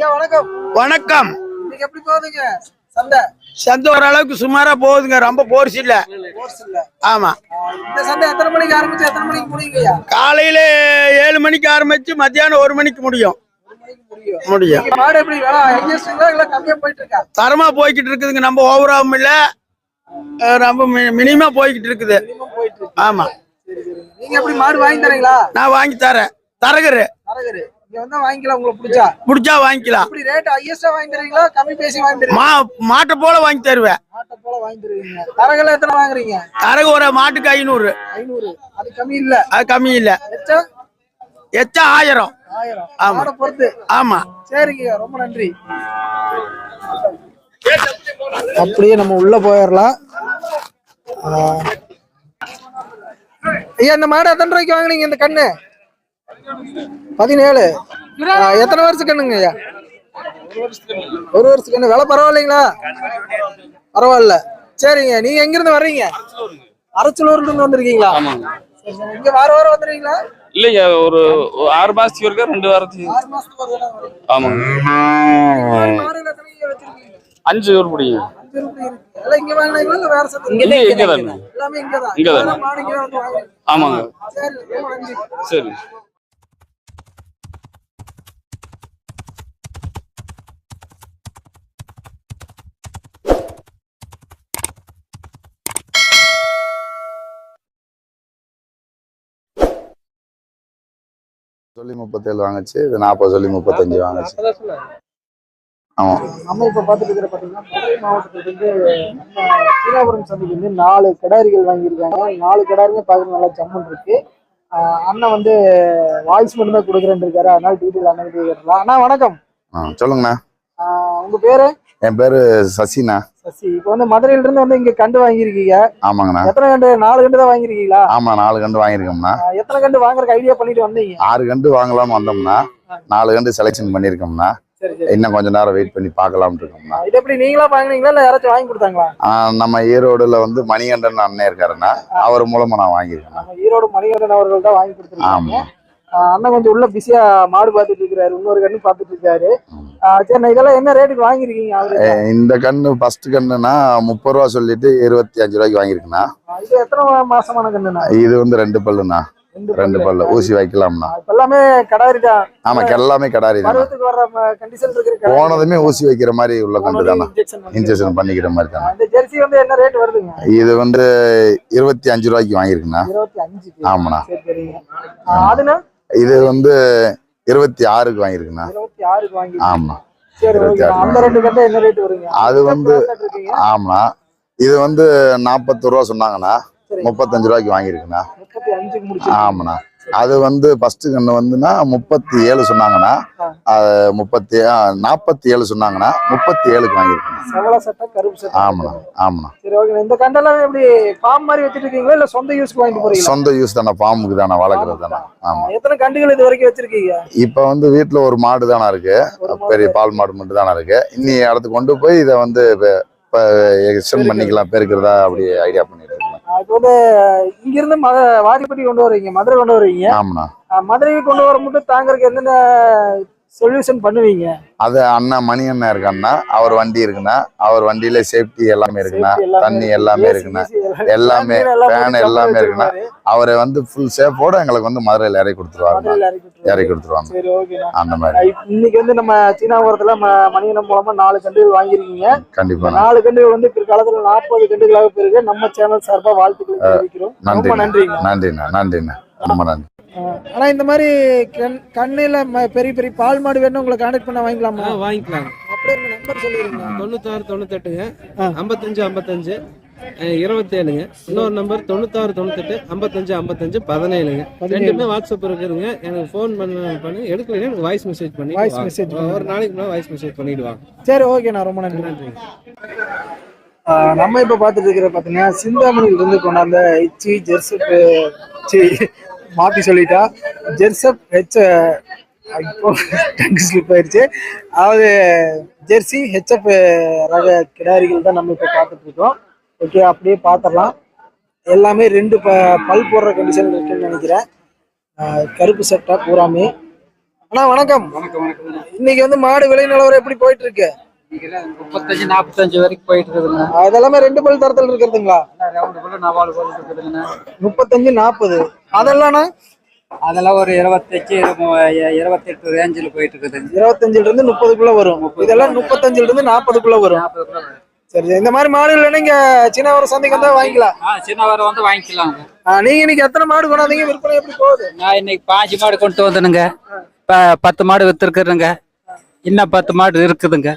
வணக்கம். வணக்கம். எப்படி போகுதுங்க? சந்தை? சந்தை ஓரளவுக்கு சுமாரா போகுதுங்க. ரொம்ப போர்ஸ் இல்ல. ஆமா. இந்த சந்தை எத்தனை மணிக்கு ஆரம்பிச்சு எத்தனை மணிக்கு முடியுங்க ஐயா? காலையில ஏழு மணிக்கு ஆரம்பிச்சு மத்தியானம் ஒரு மணிக்கு முடியும். முடியும். தரமா போய்கிட்டு இருக்குதுங்க நம்ம ஓவராவும் இல்ல. ரொம்ப மினிமா போய்கிட்டு இருக்குது. ஆமா. நீங்க எப்படி மாடு வாங்கி தரீங்களா? நான் வாங்கி தரேன். தரகரு. தரகரு இங்க வந்தா வாங்கிக்கலாம் உங்களுக்கு பிடிச்சா. பிடிச்சா வாங்கிக்கலாம். மாட்டை போல வாங்கி தருவேன். மாட்டை போல வாங்கி தருவீங்க. தரகல எத்தனை வாங்குறீங்க? தரகு ஒரு மாட்டுக்கு ஐநூறு. ஐநூறு. அது கம்மி இல்ல? அது கம்மி இல்ல. எச்சா? எச்சா ஆயிரம். ஆயிரம். ஆமா. மாடை பொறுத்து. ஆமா. சரிங்க ரொம்ப நன்றி. அப்படியே நம்ம உள்ள போயிடலாம். ஐயா இந்த மாடு எத்தனை ரூபாய்க்கு வாங்குனீங்க இந்த கண்ணு? பதினேழு. எத்தனை வருஷம் கண்ணுங்க ஐயா? ஒரு வருஷம் கண்ணு. விலை பரவாயில்லைங்களா? பரவாயில்ல. சரிங்க. நீங்க எங்க இருந்து வர்றீங்க? அரச்சலூர்ல இருந்து வந்திருக்கீங்களா? சரி, சரி. இங்க வார வாரம் வந்துருக்கீங்களா இல்லைங்க ஒரு ஆறு மாசத்துக்கு ஒருக்கா ரெண்டு வாரத்துக்கு. ஆமாங்க. அஞ்சு பேர் பிடிங்க. இங்க தாங்க எல்லாமே இங்கதான். இங்கதான். எல்லாரும் மாடு இங்க வந்து வாங்குறீங்க. ஆமாங்க சரி, ரொம்ப நன்றி. சரி சொல்லி முப்பத்தேழு வாங்குச்சு இது நாற்பது சொல்லி முப்பத்தஞ்சு வாங்குச்சு. ஆமா. நம்ம இப்ப பாத்துட்டு இருக்கிற பாத்தீங்கன்னா மதுரை மாவட்டத்துல இருந்து நம்ம சீனாபுரம் சந்தைக்கு வந்து நாலு கிடாரிகள் வாங்கியிருக்காங்க. நாலு கிடாரிங்க பாக்குறது நல்லா ஜம்முன் இருக்கு. அண்ணன் வந்து வாய்ஸ் மட்டும் தான் கொடுக்குறேன்னு இருக்காரு. அதனால டீட்டெயில் அண்ணன் கேட்கலாம் அண்ணா வணக்கம். ஆ, சொல்லுங்கண்ணா. உங்க பேரு? என் பேரு சசிண்ணா. சசி. இப்போ வந்து மதுரையில இருந்து வந்து இங்க கண்டு வாங்கியிருக்கீங்க. ஆமாங்கண்ணா. எத்தனை கண்டு? நாலு கண்டு தான் வாங்கியிருக்கீங்களா? ஆமா நாலு கண்டு வாங்கியிருக்கோம்ண்ணா. ஆஹ் எத்தனை கண்டு வாங்குறதுக்கு ஐடியா பண்ணிட்டு வந்தீங்க? ஆறு கண்டு வாங்கலாம்னு வந்தோம்னா நாலு கண்டு செலெக்ஷன் பண்ணியிருக்கோம்னா இன்னும் கொஞ்ச நேரம் வெயிட் பண்ணி பார்க்கலாம்னு இருக்கோம்ண்ணா. இது எப்படி நீங்களா வாங்குனீங்களா? இல்ல யாராச்சும் வாங்கி கொடுத்தாங்களா? நம்ம ஈரோடுல வந்து மணிகண்டன் அண்ணன் இருக்காருண்ணா. அவர் மூலமா நான் வாங்கியிருக்கேன் ஈரோடு மணிகண்டன் அவர்கள் தான் வாங்கி கொடுத்துருக்காங்க. அண்ணன் கொஞ்சம் உள்ள பிஸியா மாடு பார்த்துட்டு இருக்காரு இன்னொரு கண்ணு பார்த்துட்டு இருக்காரு. சரி இதெல்லாம் என்ன ரேட்டுக்கு வாங்கிருக்கீங்க இந்த கண்ணு ஃபர்ஸ்ட் கண்ணுனா முப்பது ரூபா சொல்லிட்டு இருபத்தி அஞ்சு ரூபாய்க்கு வாங்கியிருக்குண்ணா. ஆஹ் இது எத்தனை மாசமான கண்ணுண்ணா? இது வந்து ரெண்டு பல்லுண்ணா. ரெண்டு பல்லு. ஊசி இப்ப எல்லாமே கடாரி தான் ஆமா எல்லாமே கடாரி தானே. போனதுமே ஊசி வைக்கிற மாதிரி உள்ள கண்டு தானே. இன்ஜெக்ஷன் பண்ணிக்கிற மாதிரி தானே ஆஹ் இந்த ஜெர்சி வந்து என்ன ரேட் வருதுங்க? இது வந்து இருபத்தி அஞ்சு ரூபாய்க்கு வாங்கியிருக்குண்ணா. இருபத்தி அஞ்சு ஆமாண்ணா. அதுனா இது வந்து இருபத்தி ஆறுக்கு வாங்கியிருக்குண்ணா. ஆமா. இருபத்தி அது வந்து ஆமாண்ணா இது வந்து நாற்பத்தி ரூபா சொன்னாங்கண்ணா. முப்பத்தஞ்சு ரூபாய்க்கு வாங்கியிருக்குண்ணா. முடிச்சு ஆமாண்ணா. அது வந்து ஃபர்ஸ்ட் கண்ணு வந்துன்னா முப்பத்தி ஏழு சொன்னாங்கண்ணா. அது முப்பத்தி நாற்பத்தி ஏழு சொன்னாங்கண்ணா முப்பத்தி ஏழுக்கு சட்டை ஆமாண்ணா ஆமாண்ணா. சரி ஓகே இந்த கண்டெல்லாம் எப்படி ஃபார்ம் மாதிரி வச்சிட்டு இருக்கீங்களா இல்ல சொந்த யூஸ்க்கு வாங்கிட்டு போறீங்களா? சொந்த யூஸ் தானே ஃபார்முக்கு தானே வளர்க்குறது தானே ஆமா. எத்தனை கண்டுகள் இது வரைக்கும் வச்சிருக்கீங்க? இப்போ வந்து வீட்டில் ஒரு மாடு தானே இருக்கு. பெரிய பால் மாடு மட்டும் தானே இருக்கு. இன்னி இடத்துக்கு கொண்டு போய் இதை வந்து இப்போ எக்ஸ்டெண்ட் பண்ணிக்கலாம் பெருக்கிறதா அப்படி ஐடியா ஆஹ் இப்போ வந்து இங்க இருந்து மத வாடிப்பட்டி கொண்டு வரீங்க மதுரை கொண்டு வரீங்க ஆமாண்ணா. மதுரைக்கு கொண்டு வர மட்டும் தாங்கறதுக்கு என்னென்ன சொல்யூஷன் பண்ணுவீங்க? அது அண்ணா மணி அண்ணன் இருக்காண்ணா அவர் வண்டி இருக்குண்ணா அவர் வண்டியில சேஃப்டி எல்லாமே இருக்குண்ணா தண்ணி இருக்கு. எல்லாமே இருக்குண்ணா எல்லாமே fan எல்லாம் இருக்குண்ணா. வச்சிருப்பாரு. அவரை வந்து ஃபுல் சேஃபோட எங்களுக்கு வந்து மதுரையில் இறக்கி கொடுத்துருவாங்க. இறக்கி கொடுத்துருவாங்க. அந்த மாதிரி. இன்னைக்கு வந்து நம்ம சீனாபுரத்துல மணியனம் மூலமா நாலு கண்டுகள் வாங்கியிருக்கீங்க. இந்த கண்டிப்பா நாலு கண்டுகள் வந்து பிற்காலத்துல நாற்பது கண்டுகளாக பெருக நம்ம சேனல் சார்பா வாழ்த்துக்கள் நன்றி நன்றிங்க. நன்றிண்ணா. நன்றிண்ணா. ரொம்ப நன்றி. ஆனா இந்த மாதிரி கண் கண்ணில ம- பெரிய பெரிய பால் மாடு வேணும் உங்களை கான்டாக்ட் பண்ண வாங்கிக்கலாமா? வாங்கிக்கலாம். அப்படியே நம்பர் சொல்லிடுங்க. தொண்ணூத்தாறு தொண்ணூத்தெட்டுங்க. ஐம்பத்தஞ்சு ஐம்பத்தஞ்சு இருபத்தேழுங்க. இன்னொரு நம்பர் தொண்ணூத்தாறு தொண்ணூத்தெட்டு ஐம்பத்தஞ்சு ஐம்பத்தஞ்சு பதினேழுங்க. ரெண்டுமே வாட்ஸ்அப் இருக்குதுங்க. எனக்கு ஃபோன் பண்ண பண்ணி எடுக்கலைன்னா எனக்கு வாய்ஸ் மெசேஜ் பண்ணி Voice message ஒரு நாளைக்கு முன்னாடி வாய்ஸ் மெசேஜ் பண்ணிடுவாங்க. சரி ஓகேண்ணா ரொம்ப நன்றி. நன்றி நம்ம இப்ப பார்த்துட்டு இருக்கிற பாத்தீங்கன்னா சிந்தாமணியில இருந்து கொண்டாந்த இச்சி ஜெர்சப் மாத்தி சொல்லிட்டா. ஜெர்சப் ஹெச் இப்போ டங்கு ஸ்லிப் ஆயிடுச்சு. அதாவது ஜெர்சி ஹெச்எப் ரக கிடாரிகள் தான் நம்ம இப்போ பார்த்துட்டு இருக்கோம். ஓகே அப்படியே பார்த்துடலாம். எல்லாமே ரெண்டு ப பல் போடுற கண்டிஷன் இருக்குன்னு நினைக்கிறேன். கருப்பு சட்டை பூராமே. அண்ணா வணக்கம். இன்னைக்கு வந்து மாடு விலை நிலவரம் எப்படி போயிட்டு இருக்கு? முப்பத்தஞ்சு நாற்பத்தஞ்சு வரைக்கும் போயிட்டு இருக்குதுங்க. அதெல்லாமே ரெண்டு பல் தரத்தில் இருக்கிறதுங்களா? ரவுண்டு போல நாலு போல இருக்குதுங்க முப்பத்தஞ்சு நாற்பது அதெல்லாம்ண்ணா? அதெல்லாம் ஒரு இருபத்தஞ்சு இருபத்தெட்டு ரேஞ்சில் போயிட்டு இருக்குதுங்க இருபத்தஞ்சுல இருந்து முப்பதுக்குள்ள வரும். இதெல்லாம் முப்பத்தஞ்சுல இருந்து நாற்பதுக்குள்ள வரும். சரி. இந்த மாதிரி மாடுகள் நீங்க சின்ன ஒரு சந்தைக்கு வந்தா வாங்கிக்கலாம். சின்னவரை வந்து வாங்கிக்கலாங்க நீங்க இன்னைக்கு எத்தனை மாடு கொண்டாந்தீங்க? விற்பனை எப்படி போகுது? நான் இன்னைக்கு பாஞ்சு மாடு கொண்டு வந்தனுங்க. பத்து மாடு வித்துருக்குறேங்க இன்னும் பத்து மாடு இருக்குதுங்க.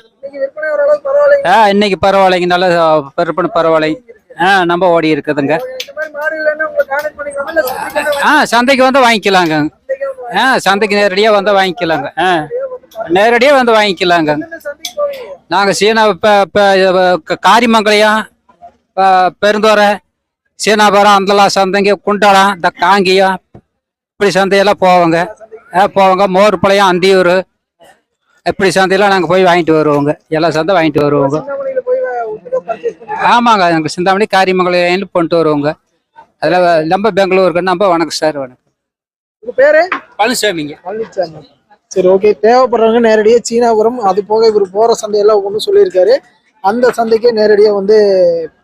ஆ இன்னைக்கு பரவாயில்லைங்க. நல்ல பெருப்பணம் பரவாயில்லைங்க ஆ நம்ம ஓடி இருக்குதுங்க. ஆ சந்தைக்கு வந்து வாங்கிக்கலாங்க. ஆ சந்தைக்கு நேரடியாக வந்து வாங்கிக்கலாங்க. ஆ நேரடியாக வந்து வாங்கிக்கலாங்க. நாங்கள் சீனா இப்போ இப்போ காரிமங்கலம் ப- பெருந்தோரை சீனாபுரம் அந்தலாம் சந்தைங்க குண்டாலம் இந்த காங்கியம் இப்படி சந்தையெல்லாம் போவோங்க. போவோங்க. மோர்பாளையம் அந்தியூர் இப்படி சந்தையெல்லாம் நாங்கள் போய் வாங்கிட்டு வருவோங்க? எல்லா சந்தை வாங்கிட்டு வருவோங்க. ஆமாங்க நாங்கள் சிந்தாமணி காரிமங்கலம் கொண்டு வருவோங்க. அதில் நம்ம பெங்களூருக்கு நம்ம வணக்கம் சார் வணக்கம். உங்க பேரு? பழனிசாமிங்க. பழனிசாமி. சரி ஓகே தேவைப்படுறவங்க நேரடியாக சீனாபுரம் அது போக இவர் போற சந்தையெல்லாம் ஒன்று சொல்லியிருக்காரு. அந்த சந்தைக்கே நேரடியாக வந்து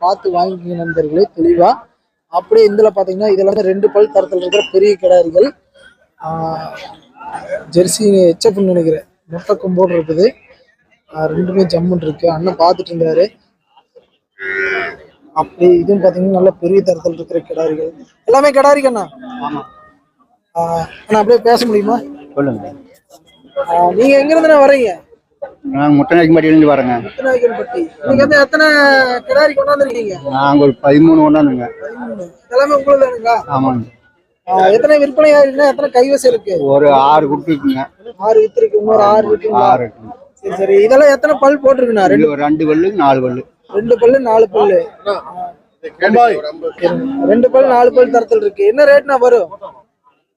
பார்த்து வாங்கிக்க நண்பர்களே தெளிவா. அப்படியே இதில் பார்த்தீங்கன்னா இதில் வந்து ரெண்டு பல் தரத்தில் இருக்கிற பெரிய கிடாரிகள் ஜெர்சி எச்சப்னு நினைக்கிறேன். முட்டை கொம்போடு இருக்குது ரெண்டுமே ஜம்முன் இருக்கு அண்ணன் பார்த்துட்டு இருந்தாரு. அப்படி இதுவும் பார்த்தீங்கன்னா நல்ல பெரிய தரத்தில் இருக்கிற கிடாரிகள். எல்லாமே கிடாரிக்கண்ணா ஆஹ், அண்ணா அப்படியே பேச முடியுமா? சொல்லுங்க. நீங்க எங்க இருந்து வர்றீங்க? நாங்கள் முட்டநாய்க்குமாடியிலேருந்து வரேங்க. முத்துநாயக்கன்பட்டி. நீங்க வந்து எத்தனை கிடாரி கொண்டாந்துருக்கீங்க? நாங்கள் ஒரு பதிமூணு ஒன்றாந்துங்க எல்லாமே உங்களுதானுங்களா? ஆமாங்க. எத்தனை விற்பனை ஆயிருக்குன்னா எத்தனை கைவசம் இருக்கு? ஒரு ஆறு கொடுத்துருக்குங்க ஆறு வித்துருக்கு இன்னொரு ஆறு இருக்குங்களா? ஆறு. சரி சரி. இதெல்லாம் எத்தனை பல் போட்டிருக்குண்ணா? ரெண்டு ரெண்டு பல்லு நாலு பல்லு. ரெண்டு பல்லு நாலு பல்லு. ரெண்டு பல் நாலு பல் தரத்தில் இருக்கு. என்ன ரேட்னா வரும்?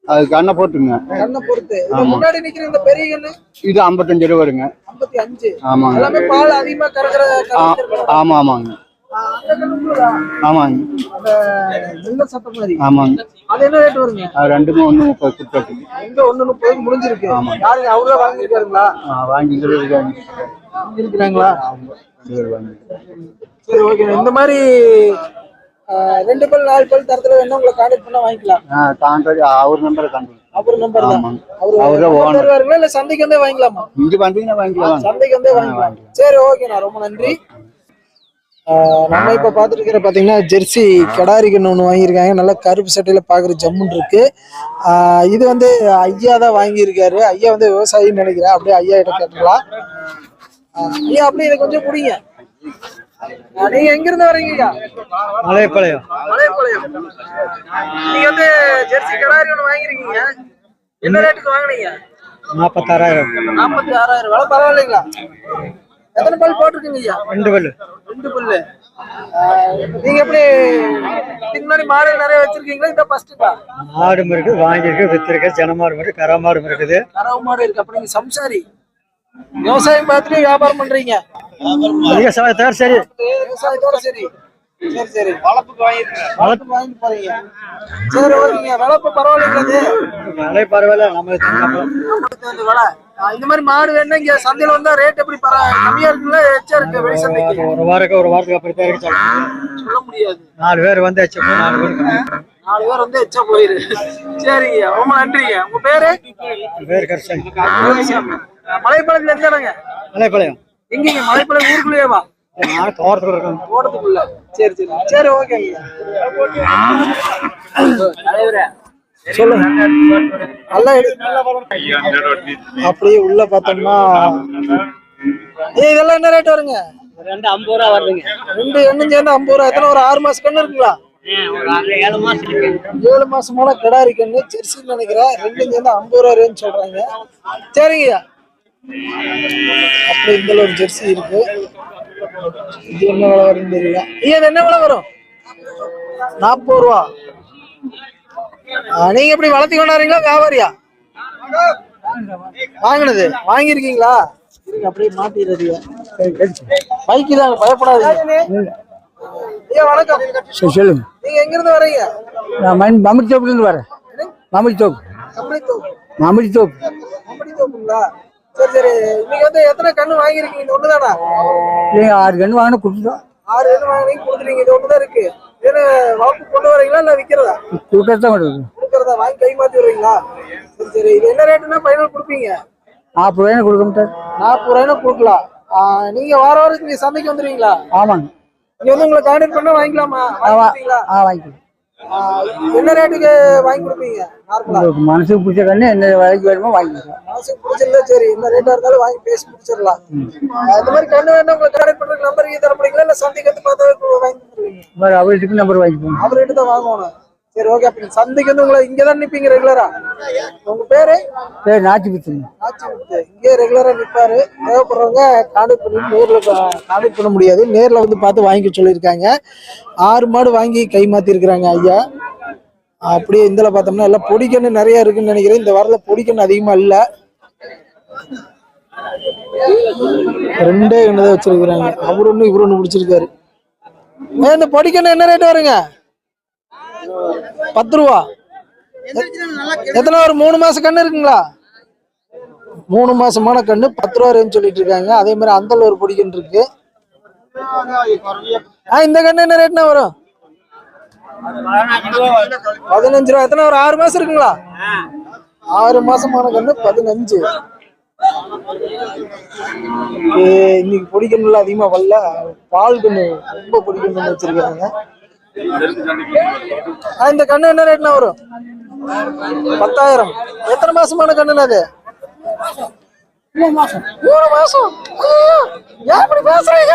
அதுக்கு அண்ணன் போட்டுங்க கண்ணை பொறுத்து முன்னாடி நிக்கிற இந்த பெரிய கண்ணு இது ஐம்பத்தஞ்சு ரூபா வருங்க. ஐம்பத்தி அஞ்சு. ஆமாங்க. எல்லாமே பால் அதிகமா கறக்குற ஆ ஆமாம் ஆமாங்க. ஆமாங்க. வெள்ளை சட்டை மாதிரி. ஆமாங்க. அது என்ன ரேட் வருங்க? அது ரெண்டுமே ஒன்று முப்பது முடிஞ்சிருக்கு. யாருங்க அவர்தான் வாங்கியிருக்காருங்களா வாங்கி இருபது வாங்கியிருக்கிறாங்களா வாங்கி. சரி ஓகே இந்த மாதிரி ரெண்டு பல் நாலு பல் தரத்துல வேணா உங்களை கான்டாக்ட் பண்ணா வாங்கிக்கலாம். ஆ கான்ட்ராக்ட் அவர் நம்பரை கான்ட்ராக்ட் அவர் நம்பர் தான். அவரு. தருவாருங்களா இல்ல சந்தைக்கு வந்தே வாங்கிக்கலாமா? இங்கே வந்தீங்கன்னா வாங்கிக்கலாம். சந்தைக்கு வந்தே வாங்கிக்கலாம். சரி ஓகேண்ணா ரொம்ப நன்றி. நம்ம இப்ப பாத்துட்டு இருக்கிற பாத்தீங்கன்னா ஜெர்சி கடாரி கண்ணு ஒண்ணு வாங்கியிருக்காங்க. நல்லா கருப்பு சட்டையில பாக்குற ஜம்முன் இருக்கு. இது வந்து ஐயா தான் வாங்கியிருக்காரு. ஐயா வந்து விவசாயின்னு நினைக்கிறேன். அப்படியே ஐயா கிட்ட கேட்டுக்கலாம். ஐயா அப்படியே இதை கொஞ்சம் குடிங்க. ஆஹ், நீங்க எங்க இருந்து வரீங்க மலையப்பாளையம். மலையப்பாளையம். நீங்க வந்து ஜெர்சி கடாரி ஒண்ணு வாங்கிருக்கீங்க என்ன ரேட்டுக்கு வாங்குனீங்க? நாற்பத்தாறாயிரம் நாற்பத்தி ஆறாயிரம் பரவாயில்லைங்களா? எத்தனை பல் போட்டிருக்கீங்க ஐயா? ரெண்டு பல்லு ரெண்டு பல்லு நீங்க எப்படி இதுக்கு முன்னாடி மாடு நிறைய வச்சிருக்கீங்களா? இந்த ஃபர்ஸ்ட்டுக்கா மாடும் இருக்கு வாங்கியிருக்கு வித்திருக்கு ஜனமாடும் இருக்கு கரமாடும் இருக்குது கறவை மாடு இருக்கு. அப்ப நீங்க சம்சாரி. விவசாயம் பார்த்துட்டு வியாபாரம் பண்றீங்க. அதிக சமயத்தோட சரி. விவசாயத்தோட சரி. சரி சரி. வளர்ப்புக்கு வாங்கிருக்கீங்க வளர்ப்பு வாங்கிட்டு போறீங்க. சரி ஓகேங்க. வளர்ப்பு பரவாயில்லைங்க விலை பரவாயில்ல. நம்ம இந்த மாதிரி மாடு வேணும்னா இங்க சந்தையில வந்தா ரேட் எப்படி கம்மியா இருக்குங்களா? எச்சா இருக்கு வெளி சந்தைக்கு? ஒரு வாரத்துக்கு ஒரு வாரத்துக்கு தான் இருக்கு சொல்ல முடியாது. நாலு பேர் வந்து வச்சு நாலு பேர். நாலு பேர் வந்து எச்சா போயிரு. சரிங்க ரொம்ப நன்றிங்க. உங்க பேரு? பேர் கரிசன். மலைப்பாளையத்துல இருந்தானுங்க மலைப்பாளையம். எங்கீங்க? மலைப்பாளையம் இருக்கேன் ஓடத்துக்குள்ள சரி சரி. சரி ஓகேங்க. சொல்லுங்க. நல்லா அப்படியே உள்ள பார்த்தோம்னா. ஏய் இதெல்லாம் என்ன ரேட் வருங்க? ரெண்டு ஐம்பது ரூபா வருதுங்க ரெண்டு எண்ணும் சேர்ந்து ஐம்பது ரூபா. எத்தனை ஒரு ஆறு மாசம் கண்ணு இருக்குங்களா? ஏழு மாசம் மாசமான கிடாரி கண்ணு. ஜெர்சின்னு நினைக்கிறேன். ரெண்டும் சேர்ந்து ஐம்பது ரூபா ரேஞ்ச் சொல்றாங்க. சரிங்கய்யா. அப்படி இந்த ஒரு ஜெர்சி இருக்கு. இது என்ன விலை வரும் தெரியல. இது என்ன விலை வரும்? நாற்பது ரூபா. நீங்க எப்படி வளர்த்தி கொண்டாடுறீங்களா? வியாபாரியா? வாங்கினது. வாங்கியிருக்கீங்களா? இருங்க அப்படியே மாட்டிடுறீங்க பைக்கு தான் பயப்படாதீங்க. வணக்கம். சரி சொல்லுங்க. நீங்க எங்க இருந்து வர்றீங்க? நான் மண் மம்மிடி தோப்புலேருந்து வரேன். மம்மிடி தோப்பு. மாமிடி தோப்பு. மம்படி தோப்புங்களா? சரி சரி. இன்னைக்கு வந்து எத்தனை கண்ணு வாங்கியிருக்கீங்க? இந்த ஒண்ணுதானா? இல்லைங்க ஆறு கன்று வாங்கினா கொடுத்துட்டோம். ஆறு கண்ணு வாங்கினீங்க கொடுத்துருக்கீங்க இது ஒண்ணுதான் இருக்கு. இது வளர்ப்பு கொண்டு வரீங்களா இல்ல விக்கிறதா? கொடுக்கறது கொடுக்கறதா. வாங்கி கை மாத்தி வருவீங்களா சரி சரி. இது என்ன ரேட்டுன்னா ஃபைனல் கொடுப்பீங்க? நாற்பது ரூபாய் கொடுக்க மாட்டார். நாற்பது ரூபாய்னா கொடுக்கலாம். நீங்க வார வாரம் சந்தைக்கு வந்துருவீங்களா ஆமாங்க. இங்க வந்து உங்களை கான்டாக்ட் பண்ணா வாங்கிக்கலாமா? ஆ வாங்கிக்கலாம் என்ன ரேட்டுக்கு வாங்கி கொடுப்பீங்க? நார்மலா மனசுக்கு பிடிச்ச கன்று என்ன விலைக்கு வேணுமோ வாங்கிக்கலாம் மனசுக்கு பிடிச்சிருந்தா சரி என்ன ரேட்டா இருந்தாலும் வாங்கி பேசி முடிச்சிடலாம். இந்த மாதிரி கண்ணு வேணும் உங்களுக்கு கான்டாக்ட் பண்றதுக்கு நம்பர் தர முடியுங்களா இல்ல சந்தைக்கு வந்து பார்த்தா வாங்கி அவருக்கு நம்பர் வாங்கிக்கோங்க. அவர்கிட்ட தான் வாங்கணும். சரி ஓகே அப்ப சந்தைக்கு வந்து உங்களை இங்க தான் நிப்பீங்க ரெகுலரா உங்க பேரு? சரி நாச்சி பிடிச்சுங்க ஆச்சி இங்கே ரெகுலரா நிப்பாரு. தேவைப்படுறவங்க கான்டாக்ட் பண்ணி நேர்ல கான்டாக்ட் பண்ண முடியாது. நேர்ல வந்து பார்த்து வாங்கிக்க சொல்லியிருக்காங்க. ஆறு மாடு வாங்கி கை மாத்தி இருக்கிறாங்க ஐயா. அப்படியே இதில் பார்த்தோம்னா எல்லாம் பொடிக்கண்ணு நிறைய இருக்குன்னு நினைக்கிறேன். இந்த வாரத்தில் பொடிக்கண்ணு அதிகமா இல்ல. ரெண்டே கண்ணு தான் வச்சிருக்கிறாங்க. அவர் ஒண்ணு இவர் ஒண்ணு பிடிச்சிருக்காரு. இந்த பொடிக்கண்ணு என்ன ரேட் வருங்க? பத்து ரூபா. எத்தனை ஒரு மூணு மாசம் கண்ணு இருக்குங்களா? மூணு மாசமான கண்ணு பத்து ரூபா ரேஞ்ச் சொல்லிட்டு இருக்காங்க. அதே மாதிரி அந்தல ஒரு பொடி கன்று இருக்கு. ஆ இந்த கண்ணு என்ன ரேட்னா வரும்? பதினஞ்சு ரூபா. எத்தனை ஒரு ஆறு மாசம் இருக்குங்களா? ஆறு மாசமான கண்ணு பதினஞ்சு. ஏ, இன்னைக்கு பொடி கண்ணுல அதிகமா வரல. பால் கண்ணு ரொம்ப பொடி கண்ணு வச்சிருக்காங்க. இந்த கண்ணு என்ன ரேட்னா வரும்? பத்தாயிரம். எத்தனை மாசமான கண்ணுண்ணா அது? மூணு மாசம். மூணு மாசம் ஏன் இப்படி பேசுறீங்க?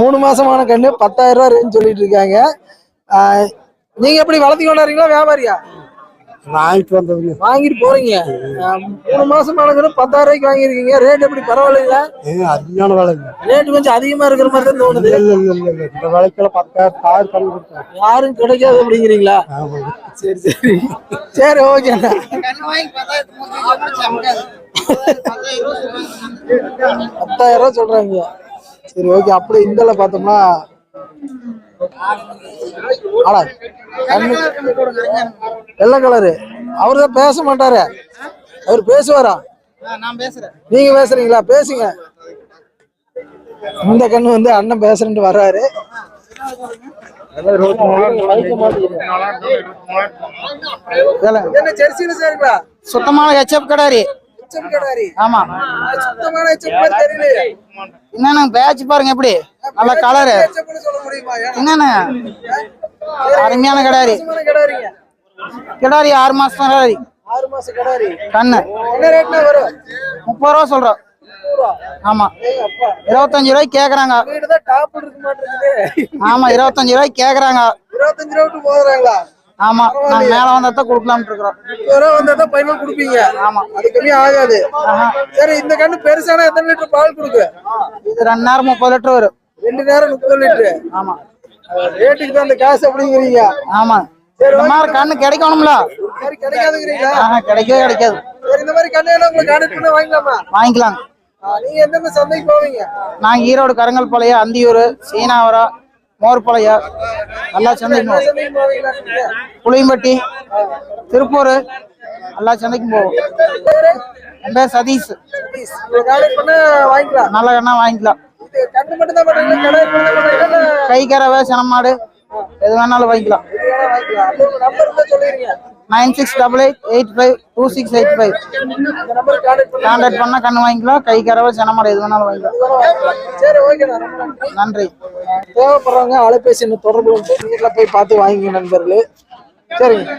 மூணு மாசமான கண்ணு பத்தாயிரம் ரூபாய் ரேஞ்ச் சொல்லிட்டு இருக்காங்க. நீங்க எப்படி வளர்த்தி கொண்டாடுறீங்களா வியாபாரியா? வாங்கிட்டு வந்ததுங்க. வாங்கிட்டு போறீங்க. மூணு மாசமான கண்ணு பத்தாயிரம் ரூபாய்க்கு வாங்கியிருக்கீங்க. ரேட் எப்படி பரவாயில்லைங்களா? அதிகமான விலைங்க. ரேட் கொஞ்சம் அதிகமா இருக்கிற மாதிரி தான் தோணுது. இல்லை இல்லை இல்லை இல்லை. இந்த விலைக்குள்ள பத்தாயிரம் ஆறு கன்று கொடுத்தாங்க யாரும் கிடைக்காது அப்படிங்கிறீங்களா? சரி சரி. சரி ஓகேண்ணா பத்தாயிரம் ரூபாய் சொல்றாங்க. சரி ஓகே அப்படியே இந்தல பார்த்தோம்னா ஆடா வெள்ளை கலரு. அவரு தான் பேச மாட்டாரு. அவர் பேசுவாரா? நான் பேசுறேன். நீங்க பேசுறீங்களா? பேசுங்க. இந்த கண்ணு வந்து அண்ணன் பேசுறேன்ட்டு வர்றாரு. சுத்தமான ஹெச்எப் கடாரி எச்சம் கடாரி. ஆமா. சுத்தமான எச்சம் மாதிரி தெரியலையே. என்னன்னு பேட்ச் பாருங்க எப்படி? நல்ல கலரு எச்சம்னு சொல்ல முடியுமா? ஏன்னா என்னன்னு அருமையான கடாரி. கிடாரி ஆறு மாசம் கடாரி. ஆறு மாசம் கடாரி. கண்ணு. என்ன ரேட்னா வரும்? முப்பது ரூபா சொல்றோம். ஆமா. இருபத்தஞ்சு ரூபாய்க்கு கேக்குறாங்க. ஆமா இருபத்தஞ்சு ரூபாய்க்கு கேக்குறாங்க. இருபத்தஞ்சு ரூபா விட்டு போதுறாங்களா? ஆமா நான் மேல வந்தா தான் கொடுக்கலாம்னு இருக்கிறோம். முப்பது ரூபா வந்தா தான் பைனல் கொடுப்பீங்க. ஆமா. அது கம்மி ஆகாது. சரி இந்த கண்ணு பெருசானா எத்தனை லிட்டர் பால் கொடுக்கு? இது ரெண்டு நேரம் முப்பது லிட்டர் வரும். ரெண்டு நேரம் முப்பது லிட்டர். ஆமா. ரேட்டுக்கு தான் அந்த காசு அப்படிங்கிறீங்க. ஆமா. இந்த மாதிரி கண்ணு கிடைக்கணும்ல? சரி கிடைக்காதுங்கிறீங்களா? கிடைக்கவே கிடைக்காது. சரி இந்த மாதிரி கண்ணு எல்லாம் உங்களுக்கு பண்ண வாங்கிக்கலாமா? நீங்க எந்தெந்த சந்தைக்கு போவீங்க? நாங்க ஈரோடு கரங்கல்பாளையம் அந்தியூர் சீனாவரம் மோர்பாளையம் நல்லா சந்தைக்கு போவோம். புளியம்பட்டி திருப்பூர் எல்லா சந்தைக்கும் போவோம். ரொம்ப என் பேர் சதீஷ். வாங்கிக்கலாம் நல்ல கண்ணா வாங்கிக்கலாம். கை கறவை சனமாடு எது வேணாலும் வாங்கிக்கலாம். Nine six double eight eight five two six eight five contact பண்ணால் கண்ணு வாங்கிக்கலாம் கை கரவை சனமாடு எது வேணாலும் வாங்கிக்கலாம். சரி நன்றி. தேவைப்படுறவங்க அலைபேசி தொடர்பு கொண்டு போய் பார்த்து வாங்கிங்க நண்பர்களே. சரிங்க.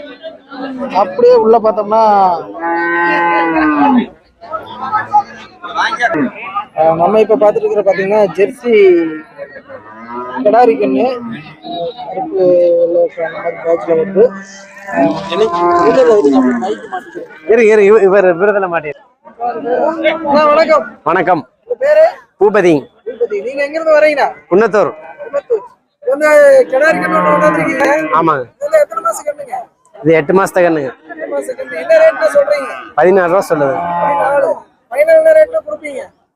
அப்படியே உள்ள பார்த்தோம்னா நம்ம இப்ப பார்த்துட்டு இருக்கிற பாத்தீங்கன்னா ஜெர்சி கிடாரி கண்ணு. அந்த மாதிரி பேட்ச்ல வந்து இவர் விருதுல மாட்டேன் வணக்கம். பூபதி. நீங்க எங்க இருந்து வரீங்கண்ணா குன்னத்தூர். வந்து கிடாரி கண்ணு ஆமாங்க. இதுல எத்தனை மாசம் கண்ணுங்க? இது எட்டு மாசத்த கண்ணுங்க. பதினாறு ரூபா சொல்லுது.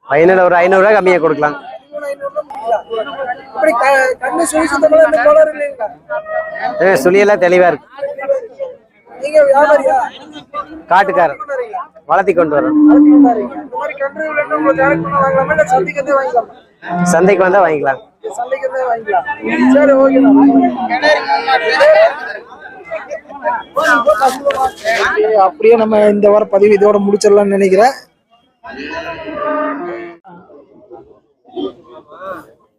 பதினாலு. ஒரு ஐநூறு ரூபா கம்மியா கொடுக்கலாம். பதிமூணு சுழியெல்லாம் தெளிவா இருக்கு. காட்டுக்காரன் வளர்த்தி கொண்டு வரோம் சந்தைக்கு வந்தா வாங்கிக்கலாம். அப்படியே நம்ம இந்த வாரம் பதிவு இதோட முடிச்சிடலாம்னு நினைக்கிறேன்.